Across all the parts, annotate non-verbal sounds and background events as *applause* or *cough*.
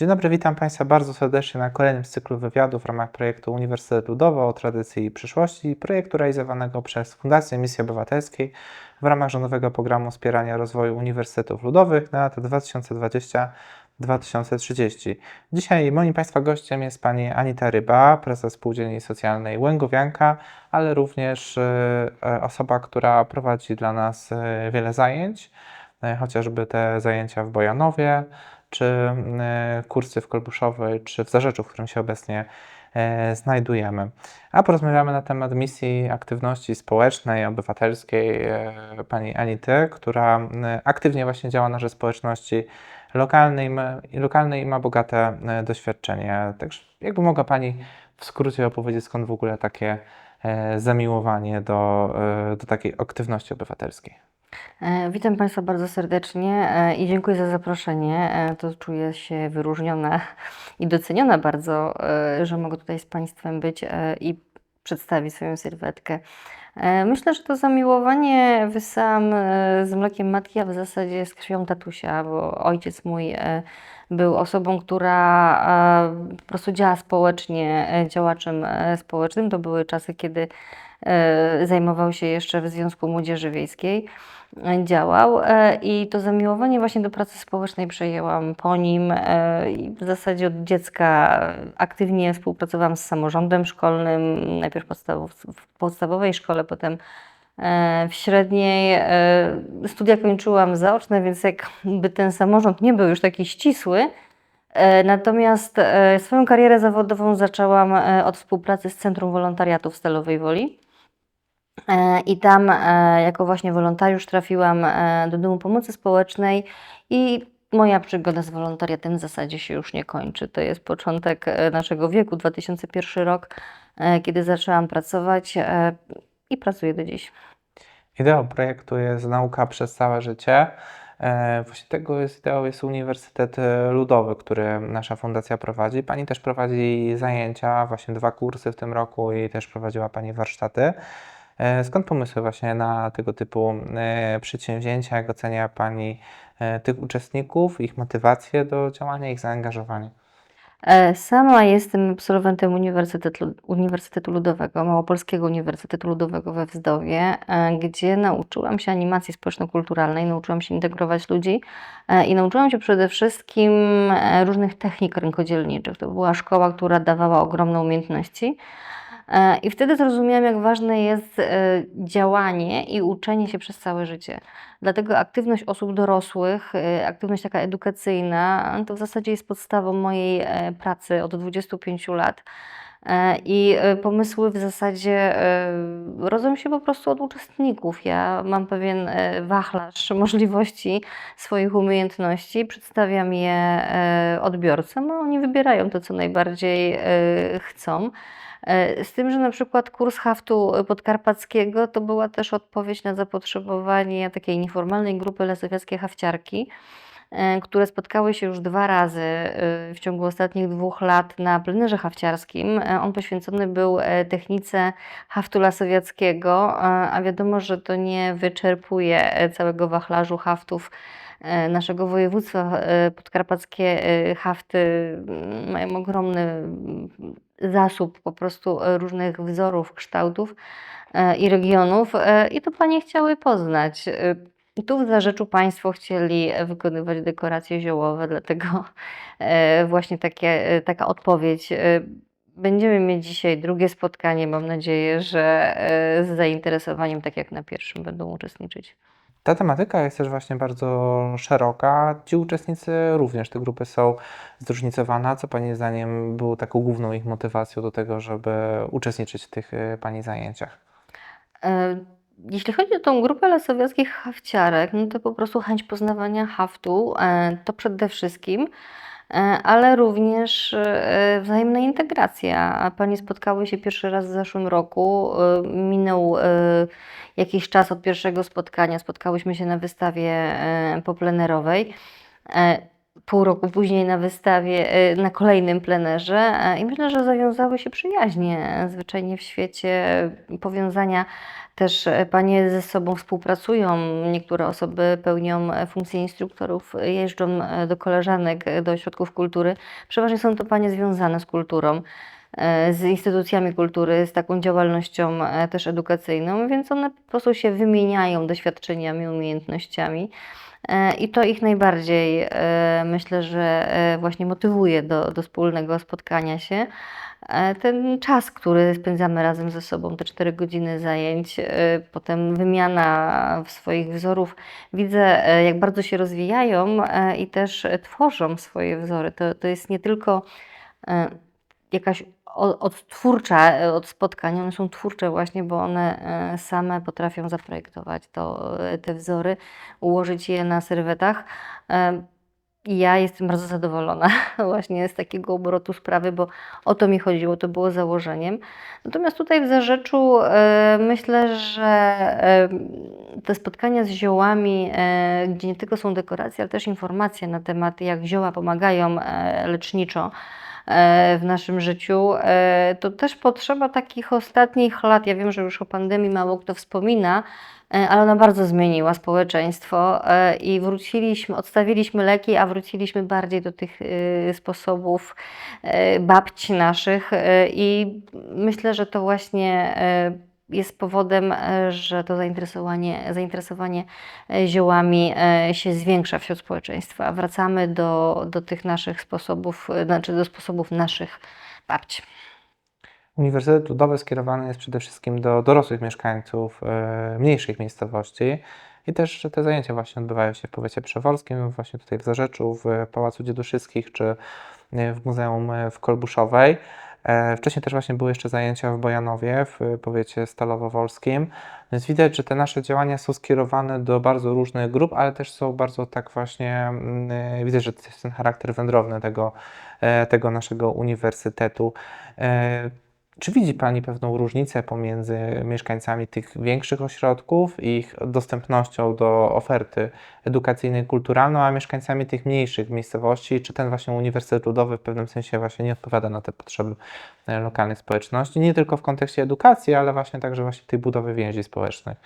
Dzień dobry, witam Państwa bardzo serdecznie na kolejnym cyklu wywiadów w ramach projektu Uniwersytet Ludowy o tradycji i przyszłości, projektu realizowanego przez Fundację Misji Obywatelskiej w ramach rządowego programu wspierania rozwoju uniwersytetów ludowych na lata 2020-2030. Dzisiaj moim Państwa gościem jest Pani Anita Ryba, prezes Spółdzielni Socjalnej Łęgowianka, ale również e, e, osoba, która prowadzi dla nas e, wiele zajęć, chociażby te zajęcia w Bojanowie, czy e, kursy w Kolbuszowej, czy w Zarzeczu, w którym się obecnie e, znajdujemy. A porozmawiamy na temat misji aktywności społecznej, obywatelskiej e, pani Anity, która aktywnie właśnie działa na rzecz społeczności lokalnej, lokalnej i ma bogate doświadczenie. Także jakby mogła Pani w skrócie opowiedzieć, skąd w ogóle takie zamiłowanie do, do takiej aktywności obywatelskiej. E, Witam Państwa bardzo serdecznie e, i dziękuję za zaproszenie. E, To czuję się wyróżniona i doceniona bardzo, że mogę tutaj z Państwem być i przedstawić swoją sylwetkę. Myślę, że to zamiłowanie wyssałam e, z mlekiem matki, a w zasadzie z krwią tatusia, bo ojciec mój był osobą, która po prostu działa społecznie, działaczem społecznym. To były czasy, kiedy zajmował się jeszcze w Związku Młodzieży Wiejskiej e, działał e, i to zamiłowanie właśnie do pracy społecznej przejęłam po nim e, i w zasadzie od dziecka aktywnie współpracowałam z samorządem szkolnym, najpierw w podstawowej szkole, potem e, w średniej. E, Studia kończyłam zaoczne, więc jakby ten samorząd nie był już taki ścisły, E, Natomiast e, swoją karierę zawodową zaczęłam e, od współpracy z Centrum Wolontariatu w Stalowej Woli. E, I tam e, jako właśnie wolontariusz trafiłam e, do Domu Pomocy Społecznej i moja przygoda z wolontariatem w zasadzie się już nie kończy. To jest początek naszego wieku, 2001 rok, kiedy zaczęłam pracować i pracuję do dziś. Ideą projektu jest nauka przez całe życie. Właśnie tego jest ideą jest Uniwersytet Ludowy, który nasza fundacja prowadzi. Pani też prowadzi zajęcia, właśnie dwa kursy w tym roku i też prowadziła Pani warsztaty. E, Skąd pomysły właśnie na tego typu e, przedsięwzięcia? Jak ocenia Pani e, tych uczestników, ich motywację do działania, ich zaangażowanie? Sama jestem absolwentem Uniwersytetu, Uniwersytetu Ludowego, Małopolskiego Uniwersytetu Ludowego we Wzdowie, gdzie nauczyłam się animacji społeczno-kulturalnej, nauczyłam się integrować ludzi i nauczyłam się przede wszystkim różnych technik rękodzielniczych. To była szkoła, która dawała ogromne umiejętności. E, I wtedy zrozumiałam, jak ważne jest e, działanie i uczenie się przez całe życie. Dlatego aktywność osób dorosłych, e, aktywność taka edukacyjna, to w zasadzie jest podstawą mojej pracy od 25 lat. I pomysły w zasadzie rodzą się po prostu od uczestników. Ja mam pewien wachlarz *laughs* możliwości swoich umiejętności, przedstawiam je odbiorcom, a oni wybierają to, co najbardziej chcą. E, Z tym, że na przykład kurs haftu podkarpackiego to była też odpowiedź na zapotrzebowanie takiej nieformalnej grupy lesowiackie hafciarki, e, które spotkały się już dwa razy e, w ciągu ostatnich dwóch lat na plenerze hafciarskim. On poświęcony był technice haftu lasowiackiego, e, a wiadomo, że to nie wyczerpuje całego wachlarzu haftów naszego województwa. Podkarpackie hafty mają ogromny zasób po prostu e, różnych wzorów, kształtów e, i regionów e, i to panie chciały poznać. Tu w Zarzeczu Państwo chcieli wykonywać dekoracje ziołowe, dlatego właśnie takie, taka odpowiedź. Będziemy mieć dzisiaj drugie spotkanie. Mam nadzieję, że z zainteresowaniem, tak jak na pierwszym, będą uczestniczyć. Ta tematyka jest też właśnie bardzo szeroka. Ci uczestnicy również, te grupy są zróżnicowane. Co Pani zdaniem było taką główną ich motywacją do tego, żeby uczestniczyć w tych e, Pani zajęciach? E, Jeśli chodzi o tą grupę lasowiackich hafciarek, no to po prostu chęć poznawania haftu, e, to przede wszystkim, ale również e, wzajemna integracja. Panie spotkały się pierwszy raz w zeszłym roku, e, minął e, jakiś czas od pierwszego spotkania, spotkałyśmy się na wystawie e, poplenerowej. E, pół roku później na wystawie, e, na kolejnym plenerze e, i myślę, że zawiązały się przyjaźnie. Zwyczajnie w świecie powiązania też e, panie ze sobą współpracują. Niektóre osoby pełnią e, funkcje instruktorów, e, jeżdżą e, do koleżanek, e, do ośrodków kultury. Przeważnie są to panie związane z kulturą, e, z instytucjami kultury, z taką działalnością e, też edukacyjną, więc one po prostu się wymieniają doświadczeniami, umiejętnościami. E, I to ich najbardziej, e, myślę, że e, właśnie motywuje do, do wspólnego spotkania się. Ten czas, który spędzamy razem ze sobą, te cztery godziny zajęć, potem wymiana swoich wzorów, widzę, jak bardzo się rozwijają i też tworzą swoje wzory. To, to jest nie tylko jakaś o- odtwórcza e, od spotkań, one są twórcze właśnie, bo one e, same potrafią zaprojektować to, e, te wzory, ułożyć je na serwetach. I ja jestem bardzo zadowolona *laughs* właśnie z takiego obrotu sprawy, bo o to mi chodziło, to było założeniem. Natomiast tutaj w Zarzeczu e, myślę, że e, te spotkania z ziołami, e, gdzie nie tylko są dekoracje, ale też informacje na temat, jak zioła pomagają leczniczo w naszym życiu, to też potrzeba takich ostatnich lat. Ja wiem, że już o pandemii mało kto wspomina, ale ona bardzo zmieniła społeczeństwo e, i wróciliśmy, odstawiliśmy leki, a wróciliśmy bardziej do tych e, sposobów e, babci naszych e, i myślę, że to właśnie e, jest powodem, e, że to zainteresowanie, zainteresowanie e, ziołami e, się zwiększa wśród społeczeństwa. Wracamy do, do tych naszych sposobów, e, znaczy do sposobów naszych babci. Uniwersytet Ludowy skierowany jest przede wszystkim do dorosłych mieszkańców e, mniejszych miejscowości i też te zajęcia właśnie odbywają się w powiecie przewolskim, właśnie tutaj w Zarzeczu, w Pałacu Dzieduszyckich czy e, w Muzeum e, w Kolbuszowej. E, Wcześniej też właśnie były jeszcze zajęcia w Bojanowie, w powiecie stalowowolskim. Więc widać, że te nasze działania są skierowane do bardzo różnych grup, ale też są bardzo tak właśnie, mm, e, widać, że to jest ten charakter wędrowny tego, e, tego naszego uniwersytetu. Czy widzi Pani pewną różnicę pomiędzy mieszkańcami tych większych ośrodków i ich dostępnością do oferty edukacyjnej, kulturalnej, a mieszkańcami tych mniejszych miejscowości? Czy ten właśnie Uniwersytet Ludowy w pewnym sensie właśnie nie odpowiada na te potrzeby e, lokalnych społeczności? Nie tylko w kontekście edukacji, ale właśnie także właśnie tej budowy więzi społecznych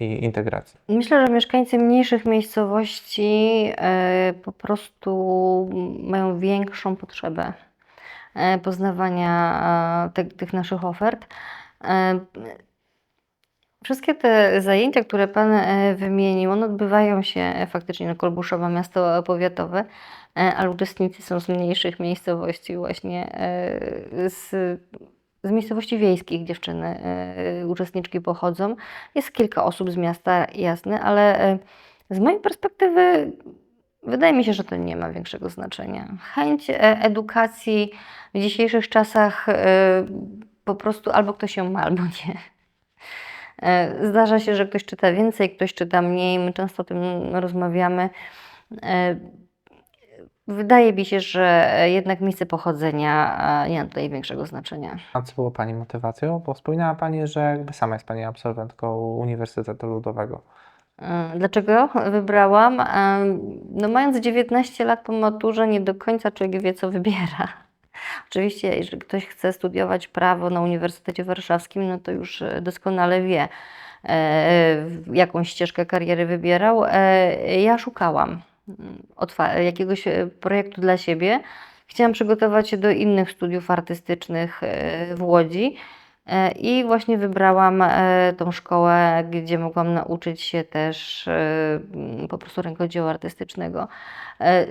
i integracji. Myślę, że mieszkańcy mniejszych miejscowości e, po prostu mają większą potrzebę poznawania e, tych naszych ofert. E, Wszystkie te zajęcia, które Pan e, wymienił, one odbywają się e, faktycznie na Kolbuszowa, miasto powiatowe, e, ale uczestnicy są z mniejszych miejscowości właśnie, e, z, z miejscowości wiejskich dziewczyny, e, uczestniczki pochodzą. Jest kilka osób z miasta, jasne, ale e, z mojej perspektywy wydaje mi się, że to nie ma większego znaczenia. Chęć e, edukacji w dzisiejszych czasach e, po prostu albo ktoś ją ma, albo nie. E, Zdarza się, że ktoś czyta więcej, ktoś czyta mniej. My często o tym rozmawiamy. Wydaje mi się, że jednak miejsce pochodzenia nie ma tutaj większego znaczenia. A co było Pani motywacją? Bo wspominała Pani, że jakby sama jest Pani absolwentką Uniwersytetu Ludowego. E, Dlaczego wybrałam? E, No, mając 19 lat po maturze, nie do końca człowiek wie, co wybiera. *laughs* Oczywiście, jeżeli ktoś chce studiować prawo na Uniwersytecie Warszawskim, no to już e, doskonale wie, jaką ścieżkę kariery wybierał. Ja szukałam mm, jakiegoś projektu dla siebie. Chciałam przygotować się do innych studiów artystycznych w Łodzi. E, I właśnie wybrałam e, tą szkołę, gdzie mogłam nauczyć się też e, m, po prostu rękodzieła artystycznego.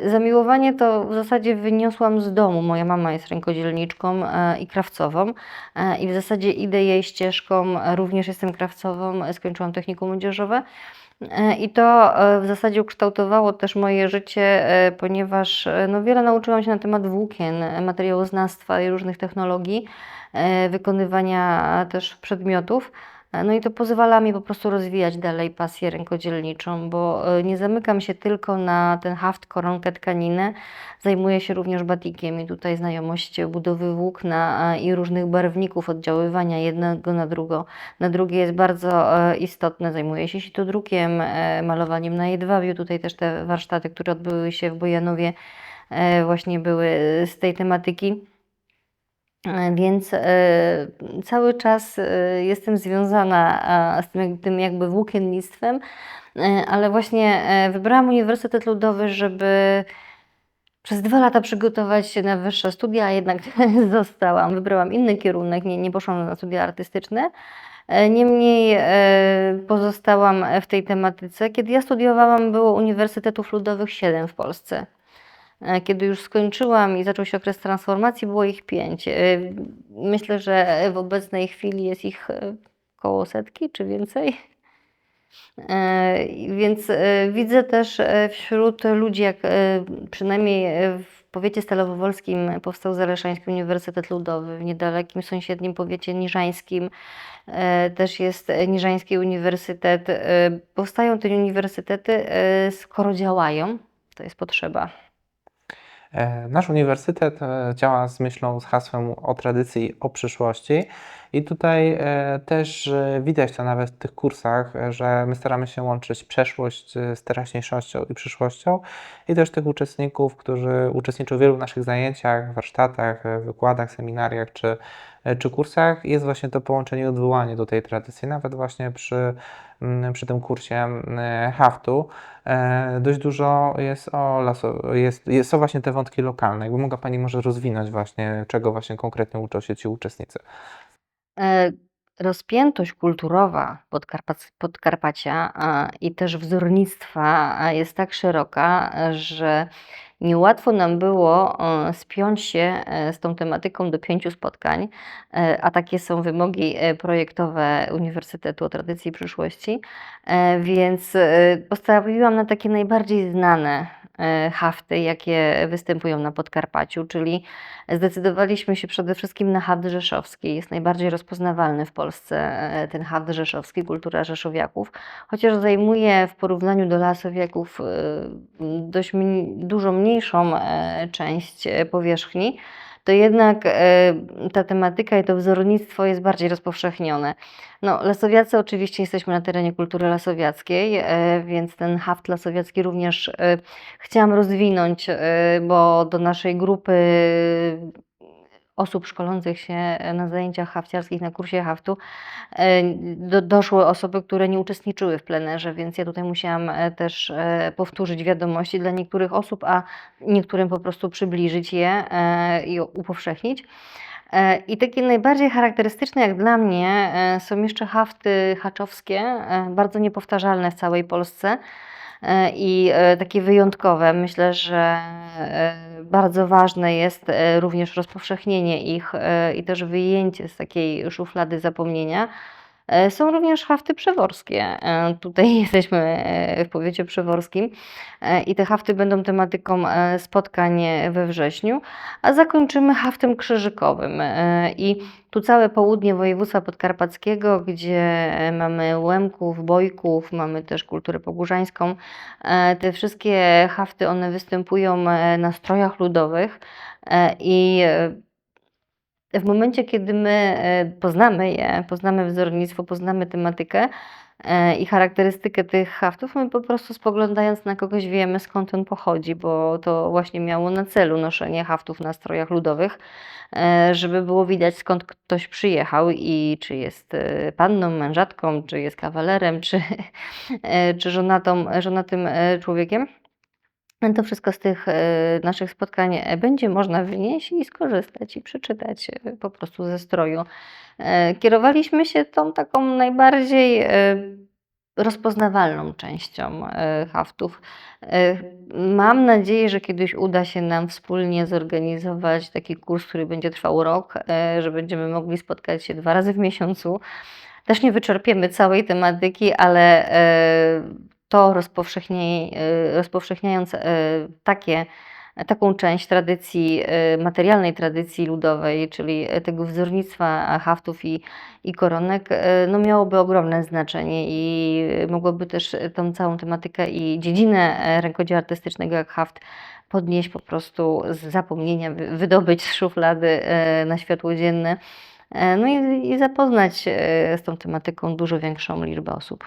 Zamiłowanie to w zasadzie wyniosłam z domu. Moja mama jest rękodzielniczką i krawcową i w zasadzie idę jej ścieżką. Również jestem krawcową, skończyłam technikum młodzieżowe. I to w zasadzie ukształtowało też moje życie, ponieważ no, wiele nauczyłam się na temat włókien, materiałoznawstwa i różnych technologii, wykonywania też przedmiotów. E, No i to pozwala mi po prostu rozwijać dalej pasję rękodzielniczą, bo e, nie zamykam się tylko na ten haft, koronkę, tkaninę. Zajmuję się również batikiem i tutaj znajomość budowy włókna e, i różnych barwników, oddziaływania jednego na, drugo, na drugie jest bardzo e, istotne. Zajmuję się sitodrukiem, e, malowaniem na jedwabiu. Tutaj też te warsztaty, które odbyły się w Bojanowie, e, właśnie były z tej tematyki. E, Więc e, cały czas e, jestem związana a, z tym, tym jakby włókiennictwem, e, ale właśnie e, wybrałam Uniwersytet Ludowy, żeby przez dwa lata przygotować się na wyższe studia, a jednak *laughs* zostałam. Wybrałam inny kierunek, nie, nie poszłam na studia artystyczne. E, Niemniej e, pozostałam w tej tematyce. Kiedy ja studiowałam, było Uniwersytetów Ludowych 7 w Polsce. E, Kiedy już skończyłam i zaczął się okres transformacji, było ich pięć. E, Myślę, że w obecnej chwili jest ich e, koło setki czy więcej. Więc widzę też wśród ludzi, jak przynajmniej w powiecie stalowowolskim powstał Zaleszański Uniwersytet Ludowy, w niedalekim sąsiednim powiecie niżańskim też jest Niżański Uniwersytet. Powstają te uniwersytety, skoro działają, to jest potrzeba. E, Nasz uniwersytet e, działa z myślą, z hasłem o tradycji, o przyszłości. I tutaj e, też widać to nawet w tych kursach, że my staramy się łączyć przeszłość z teraźniejszością i przyszłością. I też tych uczestników, którzy uczestniczą w wielu naszych zajęciach, warsztatach, wykładach, seminariach czy, czy kursach, jest właśnie to połączenie odwołanie do tej tradycji. Nawet właśnie przy, mm, przy tym kursie mm, haftu. E, Dość dużo jest o laso, jest, jest, są właśnie te wątki lokalne. Jakby mogła Pani może rozwinąć właśnie, czego właśnie konkretnie uczą się ci uczestnicy. Rozpiętość kulturowa Podkarpac- Podkarpacia i też wzornictwa jest tak szeroka, że niełatwo nam było spiąć się e, z tą tematyką do pięciu spotkań, e, a takie są wymogi e, projektowe Uniwersytetu o Tradycji i Przyszłości, więc postawiłam na takie najbardziej znane hafty, jakie występują na Podkarpaciu, czyli Zdecydowaliśmy się przede wszystkim na haft rzeszowski. Jest najbardziej rozpoznawalny w Polsce e, ten haft rzeszowski, kultura rzeszowiaków, chociaż zajmuje w porównaniu do lasowiaków e, dość dużo mniejszą e, część e, powierzchni, to jednak e, ta tematyka i to wzornictwo jest bardziej rozpowszechnione. No, lasowiacy oczywiście jesteśmy na terenie kultury lasowiackiej, e, więc ten haft lasowiacki również e, chciałam rozwinąć, bo do naszej grupy osób szkolących się na zajęciach hafciarskich, na kursie haftu, e, do, doszły osoby, które nie uczestniczyły w plenerze, więc ja tutaj musiałam e, też e, powtórzyć wiadomości dla niektórych osób, a niektórym po prostu przybliżyć je i upowszechnić. I takie najbardziej charakterystyczne jak dla mnie są jeszcze hafty haczowskie, bardzo niepowtarzalne w całej Polsce i e, takie wyjątkowe. Myślę, że e, bardzo ważne jest e, również rozpowszechnienie ich e, i też wyjęcie z takiej szuflady zapomnienia. E, Są również hafty przeworskie. E, Tutaj *laughs* jesteśmy e, w powiecie przeworskim i te hafty będą tematyką spotkań we wrześniu, a zakończymy haftem krzyżykowym. I tu całe południe województwa podkarpackiego, gdzie mamy Łemków, Bojków, mamy też kulturę pogórzańską. Te wszystkie hafty, one występują na strojach ludowych i w momencie, kiedy my e, poznamy je, poznamy wzornictwo, poznamy tematykę e, i charakterystykę tych haftów, my po prostu spoglądając na kogoś wiemy skąd on pochodzi, bo to właśnie miało na celu noszenie haftów na strojach ludowych, e, żeby było widać skąd ktoś przyjechał i czy jest panną, mężatką, czy jest kawalerem, czy, *laughs* czy żonatą, żonatym człowiekiem. To wszystko z tych e, naszych spotkań e, będzie można wynieść i skorzystać i przeczytać e, po prostu ze stroju. E, Kierowaliśmy się tą taką najbardziej e, rozpoznawalną częścią haftów. E, Mam nadzieję, że kiedyś uda się nam wspólnie zorganizować taki kurs, który będzie trwał rok, że będziemy mogli spotkać się dwa razy w miesiącu. Też nie wyczerpiemy całej tematyki, ale to e, rozpowszechniając e, takie taką część tradycji, y, materialnej tradycji ludowej, czyli y, tego wzornictwa haftów i, i koronek, y, no miałoby ogromne znaczenie i y, mogłoby też y, tą całą tematykę i dziedzinę rękodzieła artystycznego jak haft podnieść po prostu z zapomnienia, wy- wydobyć z szuflady na światło dzienne. No i, i zapoznać z tą tematyką dużo większą liczbę osób.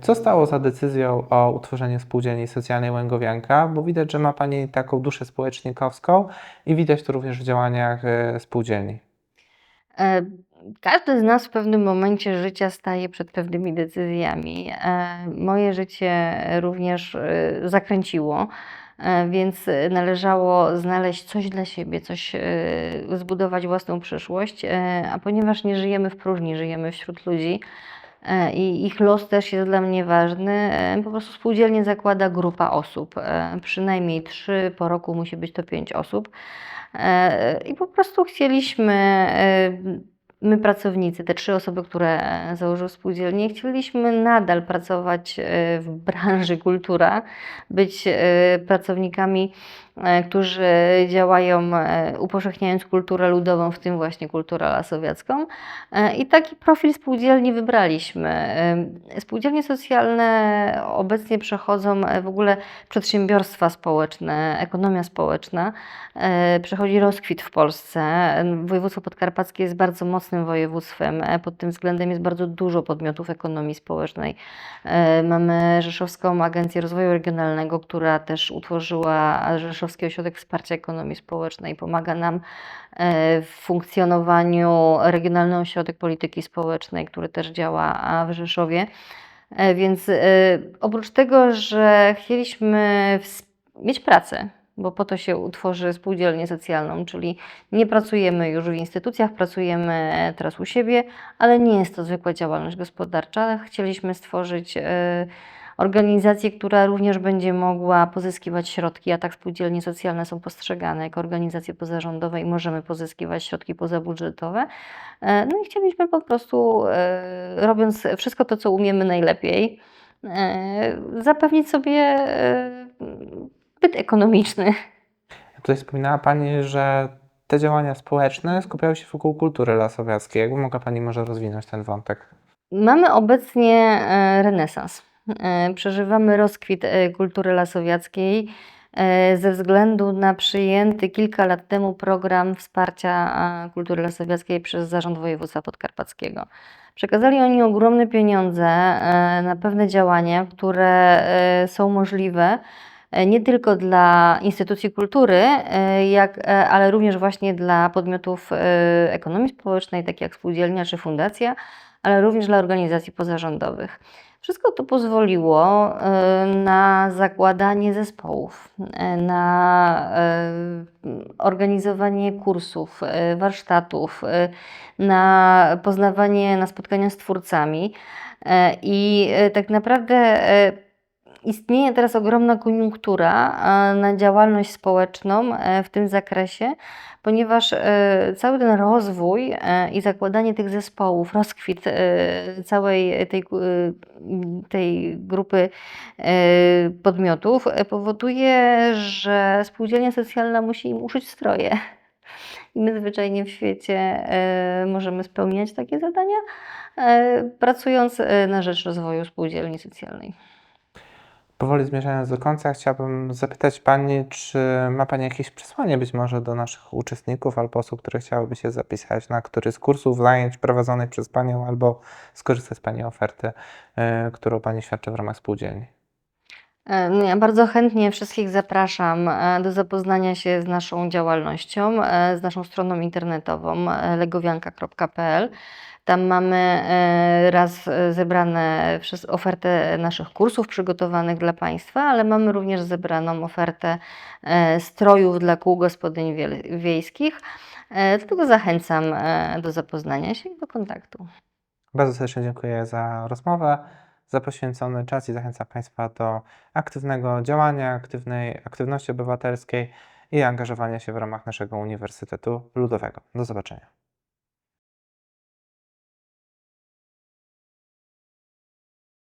Co stało za decyzją o utworzeniu spółdzielni socjalnej Łęgowianka? Bo widać, że ma Pani taką duszę społecznikowską i widać to również w działaniach e, spółdzielni. E, Każdy z nas w pewnym momencie życia staje przed pewnymi decyzjami. E, Moje życie również zakręciło, więc należało znaleźć coś dla siebie, coś, zbudować własną przyszłość, a ponieważ nie żyjemy w próżni, żyjemy wśród ludzi i ich los też jest dla mnie ważny, e, po prostu spółdzielnie zakłada grupa osób, e, przynajmniej trzy, po roku musi być to pięć osób. E, I po prostu chcieliśmy, e, my pracownicy, te trzy osoby, które e, założyły spółdzielnię, chcieliśmy nadal pracować e, w branży kultura, być e, pracownikami, e, którzy działają e, upowszechniając kulturę ludową, w tym właśnie kulturę lasowiacką. E, I taki profil spółdzielni wybraliśmy. E, Spółdzielnie socjalne obecnie przechodzą e, w ogóle przedsiębiorstwa społeczne, ekonomia społeczna. E, Przechodzi rozkwit w Polsce. Województwo podkarpackie jest bardzo mocnym województwem. e, Pod tym względem jest bardzo dużo podmiotów ekonomii społecznej. E, Mamy Rzeszowską Agencję Rozwoju Regionalnego, która też utworzyła Rzeszowski Ośrodek Wsparcia Ekonomii Społecznej. Pomaga nam e, w funkcjonowaniu Regionalny Ośrodek Polityki Społecznej, który też działa w Rzeszowie. E, Więc e, oprócz tego, że chcieliśmy mieć pracę, bo po to się utworzy spółdzielnię socjalną, czyli nie pracujemy już w instytucjach, pracujemy teraz u siebie, ale nie jest to zwykła działalność gospodarcza. Chcieliśmy stworzyć organizację, która również będzie mogła pozyskiwać środki, a tak spółdzielnie socjalne są postrzegane jako organizacje pozarządowe i możemy pozyskiwać środki pozabudżetowe. E, No i chcieliśmy po prostu, e, robiąc wszystko to, co umiemy najlepiej, e, zapewnić sobie byt ekonomiczny. Tutaj wspominała Pani, że te działania społeczne skupiały się wokół kultury lasowiackiej. Jakby mogła Pani może rozwinąć ten wątek? Mamy obecnie renesans. E, Przeżywamy rozkwit e, kultury lasowiackiej e, ze względu na przyjęty kilka lat temu program wsparcia kultury lasowiackiej przez Zarząd Województwa Podkarpackiego. Przekazali oni ogromne pieniądze na pewne działania, które są możliwe nie tylko dla instytucji kultury, jak, ale również właśnie dla podmiotów ekonomii społecznej, takich jak spółdzielnia czy fundacja, ale również dla organizacji pozarządowych. Wszystko to pozwoliło na zakładanie zespołów, e, na organizowanie kursów, e, warsztatów, e, na poznawanie, na spotkania z twórcami. I tak naprawdę istnieje teraz ogromna koniunktura e, na działalność społeczną e, w tym zakresie, ponieważ e, cały ten rozwój i zakładanie tych zespołów, rozkwit całej tej, tej grupy podmiotów powoduje, że spółdzielnia socjalna musi im uszyć stroje. I my zwyczajnie w świecie możemy spełniać takie zadania, pracując na rzecz rozwoju spółdzielni socjalnej. Powoli zmierzając do końca, chciałbym zapytać Pani, czy ma Pani jakieś przesłanie być może do naszych uczestników albo osób, które chciałyby się zapisać na któryś z kursów, zajęć prowadzonych przez Panią albo skorzystać z Pani oferty, y, którą Pani świadczy w ramach spółdzielni? Ja bardzo chętnie wszystkich zapraszam e, do zapoznania się z naszą działalnością, e, z naszą stroną internetową e, legowianka.pl. Tam mamy raz zebrane przez ofertę naszych kursów przygotowanych dla Państwa, ale mamy również zebraną ofertę strojów dla kół gospodyń wiejskich. Dlatego zachęcam do zapoznania się i do kontaktu. Bardzo serdecznie dziękuję za rozmowę, za poświęcony czas i zachęcam Państwa do aktywnego działania, aktywnej aktywności obywatelskiej i angażowania się w ramach naszego Uniwersytetu Ludowego. Do zobaczenia.